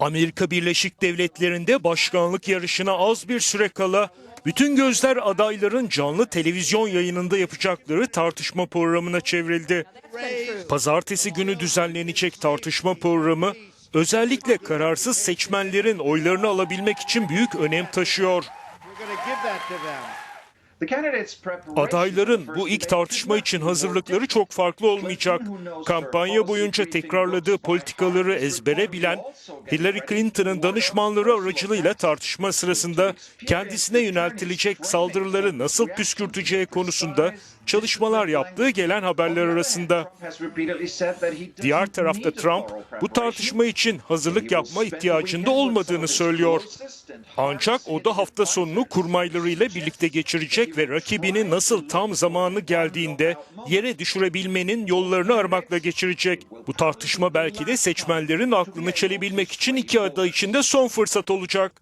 Amerika Birleşik Devletleri'nde başkanlık yarışına az bir süre kala bütün gözler adayların canlı televizyon yayınında yapacakları tartışma programına çevrildi. Pazartesi günü düzenlenecek tartışma programı özellikle kararsız seçmenlerin oylarını alabilmek için büyük önem taşıyor. Adayların bu ilk tartışma için hazırlıkları çok farklı olmayacak. Kampanya boyunca tekrarladığı politikaları ezbere bilen Hillary Clinton'ın danışmanları aracılığıyla tartışma sırasında kendisine yöneltilecek saldırıları nasıl püskürteceği konusunda çalışmalar yaptığı gelen haberler arasında. Diğer tarafta Trump bu tartışma için hazırlık yapma ihtiyacında olmadığını söylüyor. Ancak o da hafta sonunu kurmaylarıyla birlikte geçirecek ve rakibini nasıl tam zamanı geldiğinde yere düşürebilmenin yollarını aramakla geçirecek. Bu tartışma belki de seçmenlerin aklını çelebilmek için iki aday için de son fırsat olacak.